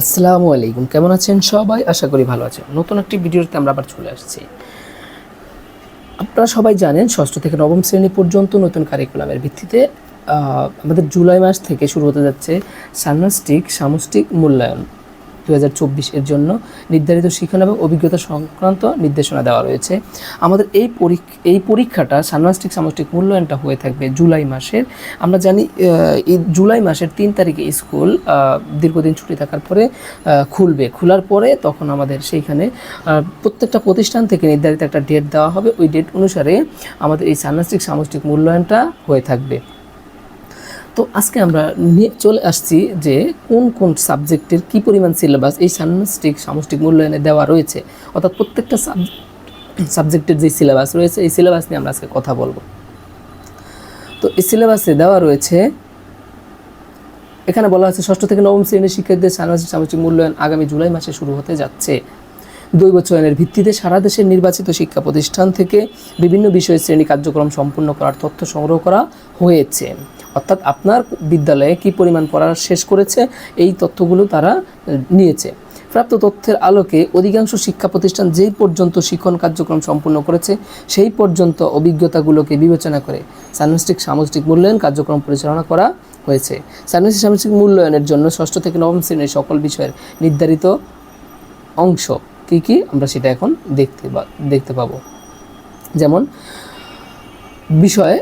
আসসালামু আলাইকুম। কেমন আছেন সবাই? আশা করি ভালো আছেন। নতুন একটি ভিডিওতে আমরা আবার চলে আসছি। আপনারা সবাই জানেন, ষষ্ঠ থেকে নবম শ্রেণি পর্যন্ত নতুন কারিকুলামের ভিত্তিতে আমাদের জুলাই মাস থেকে শুরু হতে যাচ্ছে সান্নাস্টিক সামষ্টিক মূল্যায়ন। দু এর জন্য নির্ধারিত শিক্ষণ এবং অভিজ্ঞতা সংক্রান্ত নির্দেশনা দেওয়া রয়েছে। আমাদের এই পরীক্ষা, এই পরীক্ষাটা সান্নাস্টিক সামষ্টিক মূল্যায়নটা হয়ে থাকবে জুলাই মাসের। আমরা জানি এই জুলাই মাসের তিন তারিখে স্কুল দীর্ঘদিন ছুটি থাকার পরে খুলবে। খোলার পরে তখন আমাদের সেইখানে প্রত্যেকটা প্রতিষ্ঠান থেকে নির্ধারিত একটা ডেট দেওয়া হবে। ওই ডেট অনুসারে আমাদের এই সান্নাস্টিক সামষ্টিক মূল্যায়নটা হয়ে থাকবে। তো আজকে আমরা নিয়ে চলে আসছি যে কোন কোন সাবজেক্টের কি পরিমাণ সিলেবাস এই সান্নাস্টিক সামষ্টিক মূল্যায়নে দেওয়া রয়েছে। অর্থাৎ প্রত্যেকটা সাবজেক্টের যে সিলেবাস রয়েছে, এই সিলেবাস নিয়ে আমরা আজকে কথা বলব। তো এই সিলেবাসে দেওয়া রয়েছে, এখানে বলা হচ্ছে ষষ্ঠ থেকে নবম শ্রেণির শিক্ষার্থীদের সামাজিক সামাজিক মূল্যায়ন আগামী জুলাই মাসে শুরু হতে যাচ্ছে। দুই চয়নের ভিত্তিতে সারা দেশের নির্বাচিত শিক্ষা প্রতিষ্ঠান থেকে বিভিন্ন বিষয়ের শ্রেণি কার্যক্রম সম্পূর্ণ করার তথ্য সংগ্রহ করা হয়েছে। অর্থাৎ আপনার বিদ্যালয়ে কি পরিমাণ পড়া শেষ করেছে, এই তথ্যগুলো তারা নিয়েছে। প্রাপ্ত তথ্যের আলোকে অধিকাংশ শিক্ষা প্রতিষ্ঠান যেই পর্যন্ত শিক্ষণ কার্যক্রম সম্পূর্ণ করেছে, সেই পর্যন্ত অভিজ্ঞতাগুলোকে বিবেচনা করে সান্নস্টিক সামষ্টিক মূল্যায়ন কার্যক্রম পরিচালনা করা হয়েছে। সান্নস্টিক সামষ্টিক মূল্যায়নের জন্য ষষ্ঠ থেকে নবম শ্রেণির সকল বিষয়ের নির্ধারিত অংশ কি কি, আমরা সেটা এখন দেখতে দেখতে পাবো। যেমন বিষয়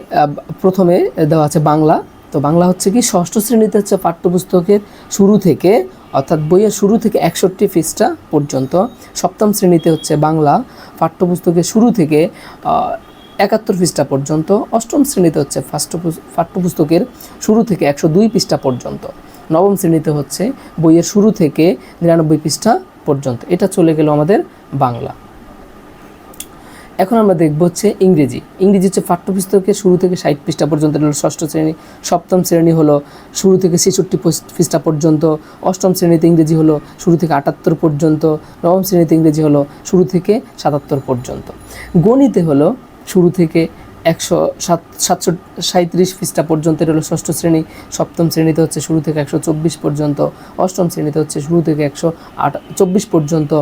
প্রথমে দেওয়া আছে বাংলা। তো বাংলা হচ্ছে কি, ষষ্ঠ শ্রেণীতে হচ্ছে পাঠ্যপুস্তকের শুরু থেকে, অর্থাৎ বইয়ের শুরু থেকে একষট্টি পৃষ্ঠা পর্যন্ত, সপ্তম শ্রেণীতে হচ্ছে বাংলা, পাঠ্যপুস্তকের শুরু থেকে একাত্তর পৃষ্ঠা পর্যন্ত, অষ্টম শ্রেণীতে হচ্ছে পাঠ্যপুস্তকের শুরু থেকে একশো দুই পৃষ্ঠা পর্যন্ত, নবম শ্রেণীতে হচ্ছে বইয়ের শুরু থেকে নিরানব্বই পৃষ্ঠা পর্যন্ত। এটা চলে গেল আমাদের বাংলা। এখন আমরা দেখব হচ্ছে ইংরেজি। ইংরেজি হচ্ছে পাঠ্যপুস্তকের শুরু থেকে ষাট পৃষ্ঠা পর্যন্ত হলো ষষ্ঠ শ্রেণি। সপ্তম শ্রেণি হলো শুরু থেকে ছেষট্টি পৃষ্ঠা পর্যন্ত। অষ্টম শ্রেণীতে ইংরেজি হলো শুরু থেকে আটাত্তর পর্যন্ত। নবম শ্রেণীতে ইংরেজি হলো শুরু থেকে সাতাত্তর পর্যন্ত। গণিতে হলো শুরু থেকে একশো সাত, সাতশো সাঁত্রিশ পৃষ্ঠা পর্যন্ত, এটা হলো ষষ্ঠ শ্রেণি, সপ্তম শ্রেণীতে হচ্ছে শুরু থেকে একশো চব্বিশ পর্যন্ত, অষ্টম শ্রেণীতে হচ্ছে শুরু থেকে একশো আট, চব্বিশ পর্যন্ত,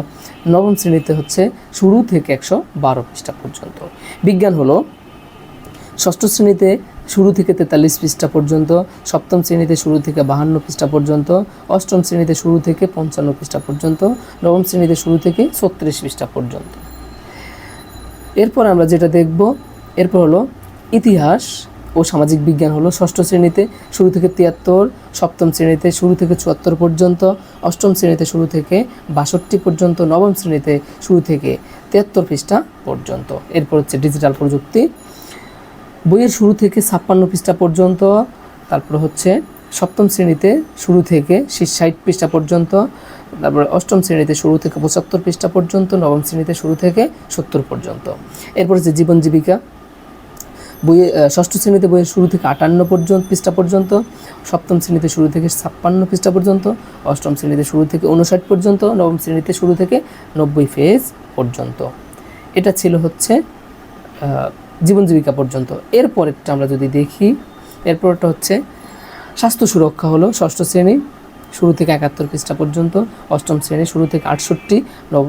নবম শ্রেণীতে হচ্ছে শুরু থেকে একশো বারো পৃষ্ঠা পর্যন্ত। বিজ্ঞান হলো ষষ্ঠ শ্রেণীতে শুরু থেকে তেতাল্লিশ পৃষ্ঠা পর্যন্ত, সপ্তম শ্রেণীতে শুরু থেকে বাহান্ন পৃষ্ঠা পর্যন্ত, অষ্টম শ্রেণীতে শুরু থেকে পঞ্চান্ন পৃষ্ঠা পর্যন্ত, নবম শ্রেণীতে শুরু থেকে ছত্রিশ পৃষ্ঠা পর্যন্ত। এরপর আমরা যেটা দেখব এরপর হলো ইতিহাস ও সামাজিক বিজ্ঞান হলো ষষ্ঠ শ্রেণীতে শুরু থেকে তিয়াত্তর, সপ্তম শ্রেণীতে শুরু থেকে চুয়াত্তর পর্যন্ত, অষ্টম শ্রেণীতে শুরু থেকে বাষট্টি পর্যন্ত, নবম শ্রেণীতে শুরু থেকে তিয়াত্তর পৃষ্ঠা পর্যন্ত। এরপর হচ্ছে ডিজিটাল প্রযুক্তি। বইয়ের শুরু থেকে ছাপ্পান্ন পৃষ্ঠা পর্যন্ত, তারপর হচ্ছে সপ্তম শ্রেণীতে শুরু থেকে ষাট পৃষ্ঠা পর্যন্ত, তারপরে অষ্টম শ্রেণীতে শুরু থেকে পঁচাত্তর পৃষ্ঠা পর্যন্ত, নবম শ্রেণীতে শুরু থেকে সত্তর পর্যন্ত। এরপর হচ্ছে জীবন জীবিকা। বইয়ে ষষ্ঠ শ্রেণীতে বইয়ের শুরু থেকে আটান্ন পর্যন্ত পৃষ্ঠা পর্যন্ত, সপ্তম শ্রেণীতে শুরু থেকে ছাপ্পান্ন পৃষ্ঠা পর্যন্ত, অষ্টম শ্রেণীতে শুরু থেকে উনষাট পর্যন্ত, নবম শ্রেণীতে শুরু থেকে নব্বই ফেজ পর্যন্ত। এটা ছিল হচ্ছে জীবন জীবিকা পর্যন্ত। এরপরেরটা আমরা যদি দেখি এরপরটা হচ্ছে, স্বাস্থ্য সুরক্ষা হলো ষষ্ঠ শ্রেণি, শুরু থেকে একাত্তর পৃষ্ঠা পর্যন্ত, অষ্টম শ্রেণি, শুরু থেকে আটষট্টি, নব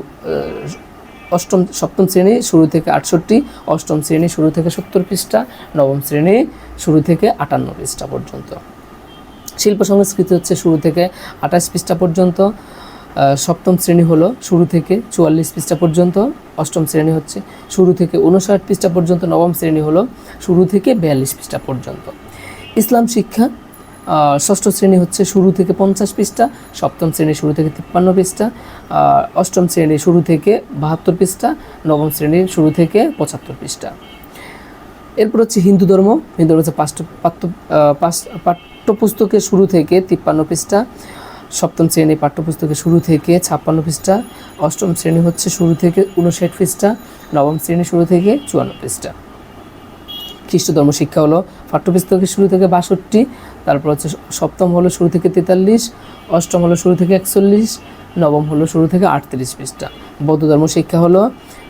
অষ্টম, সপ্তম শ্রেণি, শুরু থেকে আটষট্টি, অষ্টম শ্রেণি, শুরু থেকে সত্তর পৃষ্ঠা, নবম শ্রেণি, শুরু থেকে আটান্ন পৃষ্ঠা পর্যন্ত। শিল্প সংস্কৃতি হচ্ছে শুরু থেকে আঠাশ পৃষ্ঠা পর্যন্ত সপ্তম শ্রেণি হলো শুরু থেকে চুয়াল্লিশ পৃষ্ঠা পর্যন্ত, অষ্টম শ্রেণি হচ্ছে শুরু থেকে উনষাট পৃষ্ঠা পর্যন্ত, নবম শ্রেণি হলো শুরু থেকে বিয়াল্লিশ পৃষ্ঠা পর্যন্ত। ইসলাম শিক্ষা ষষ্ঠ শ্রেণি হচ্ছে শুরু থেকে পঞ্চাশ পৃষ্ঠা, সপ্তম শ্রেণি শুরু থেকে তিপ্পান্ন পৃষ্ঠা অষ্টম শ্রেণি শুরু থেকে বাহাত্তর পৃষ্ঠা, নবম শ্রেণির শুরু থেকে পঁচাত্তর পৃষ্ঠা। এরপর হচ্ছে হিন্দু ধর্ম হিন্দু ধর্ম হচ্ছে পাঠ্য পাঠ্য পাঠ্যপুস্তকের শুরু থেকে তিপ্পান্ন পৃষ্ঠা, সপ্তম শ্রেণি পাঠ্যপুস্তকের শুরু থেকে ছাপ্পান্ন পৃষ্ঠা, অষ্টম শ্রেণি হচ্ছে শুরু থেকে উনষাট পৃষ্ঠা, নবম শ্রেণি শুরু থেকে চুয়ান্ন পৃষ্ঠা। খ্রিস্ট ধর্ম শিক্ষা হলো পাঠ্যপুস্তকের শুরু থেকে বাষট্টি তারপর হচ্ছে সপ্তম হলো শুরু থেকে তেতাল্লিশ, অষ্টম হলো শুরু থেকে একচল্লিশ, নবম হলো শুরু থেকে আটত্রিশ পৃষ্ঠা। বৌদ্ধ ধর্ম শিক্ষা হলো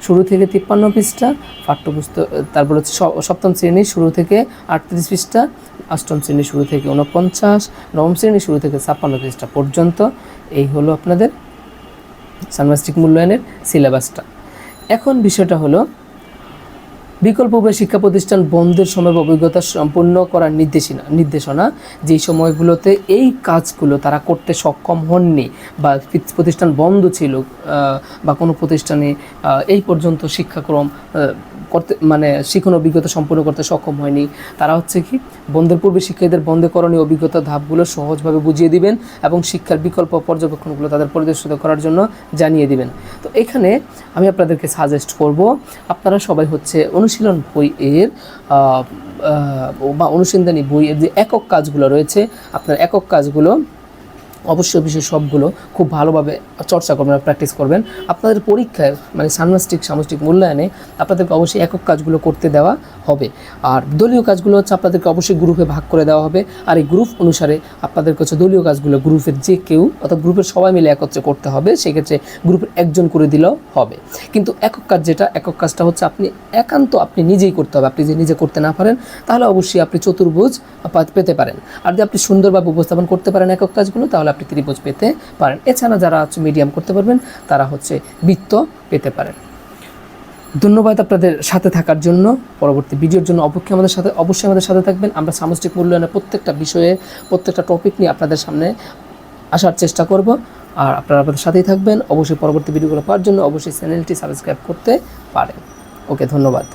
শুরু থেকে তিপ্পান্ন পৃষ্ঠা, পাঠ্যপুস্তক, তারপর হচ্ছে সপ্তম শ্রেণি শুরু থেকে আটত্রিশ পৃষ্ঠা, অষ্টম শ্রেণি শুরু থেকে উনপঞ্চাশ নবম শ্রেণি শুরু থেকে ছাপ্পান্ন পৃষ্ঠা পর্যন্ত। এই হলো আপনাদের সানমাস্টিক মূল্যায়নের সিলেবাসটা এখন বিষয়টা হলো বিকল্প উপায় শিক্ষা প্রতিষ্ঠান বন্ধের সময় অভিজ্ঞতা সম্পূর্ণ করার নির্দেশনা নির্দেশনা, যেই সময়গুলোতে এই কাজগুলো তারা করতে সক্ষম হননি বা প্রতিষ্ঠান বন্ধ ছিল বা কোনো প্রতিষ্ঠানে এই পর্যন্ত শিক্ষাক্রম করতে মানে শিখন অভিজ্ঞতা সম্পূর্ণ করতে সক্ষম হয়নি। তারা হচ্ছে কি, বন্ধের পূর্বে শিক্ষার্থীদের বন্ধে করণীয় অভিজ্ঞতা ধাপগুলো সহজভাবে বুঝিয়ে দিবেন এবং শিক্ষার বিকল্প পর্যবেক্ষণগুলো তাদের পরিদর্শিত করার জন্য জানিয়ে দিবেন। তো এখানে আমি আপনাদেরকে সাজেস্ট করব, আপনারা সবাই হচ্ছে অনুশীলন বই এর বা অনুসন্ধানী বইয়ের যে একক কাজগুলো রয়েছে, আপনার একক কাজগুলো অবশ্যই অবশ্যই সবগুলো খুব ভালোভাবে চর্চা করবেন প্র্যাকটিস করবেন। আপনাদের পরীক্ষায় মানে সামষ্টিক সামষ্টিক মূল্যায়নে আপনাদেরকে অবশ্যই একক কাজগুলো করতে দেওয়া হবে। আর দলীয় কাজগুলো হচ্ছে আপনাদেরকে অবশ্যই গ্রুপে ভাগ করে দেওয়া হবে। আর এই গ্রুপ অনুসারে আপনাদের কাছে দলীয় কাজগুলো গ্রুপের যে কেউ, অর্থাৎ গ্রুপের সবাই মিলে একত্রে করতে হবে। সেক্ষেত্রে গ্রুপের একজন করে দিলেও হবে। কিন্তু একক কাজ যেটা, একক কাজটা হচ্ছে আপনি একান্ত আপনি নিজেই করতে হবে। আপনি যে নিজে করতে না পারেন, তাহলে অবশ্যই আপনি চতুর্ভুজ পেতে পারেন। আর যদি আপনি সুন্দরভাবে উপস্থাপন করতে পারেন একক কাজগুলো, তাহলে আপনি ত্রিভুজ পেতে পারেন। এছাড়া যারা হচ্ছে মিডিয়াম করতে পারবেন, তারা হচ্ছে বৃত্ত পেতে পারেন। ধন্যবাদ আপনাদের সাথে থাকার জন্য। পরবর্তী ভিডিওর জন্য অবশ্যই আমাদের সাথে, অবশ্যই আমাদের সাথে থাকবেন। আমরা সামষ্টিক মূল্যায়নের প্রত্যেকটা বিষয়ে, প্রত্যেকটা টপিক নিয়ে আপনাদের সামনে আসার চেষ্টা করব। আর আপনারা আপনাদের সাথেই থাকবেন। অবশ্যই পরবর্তী ভিডিওগুলো পাওয়ার জন্য অবশ্যই চ্যানেলটি সাবস্ক্রাইব করতে পারেন। ওকে, ধন্যবাদ।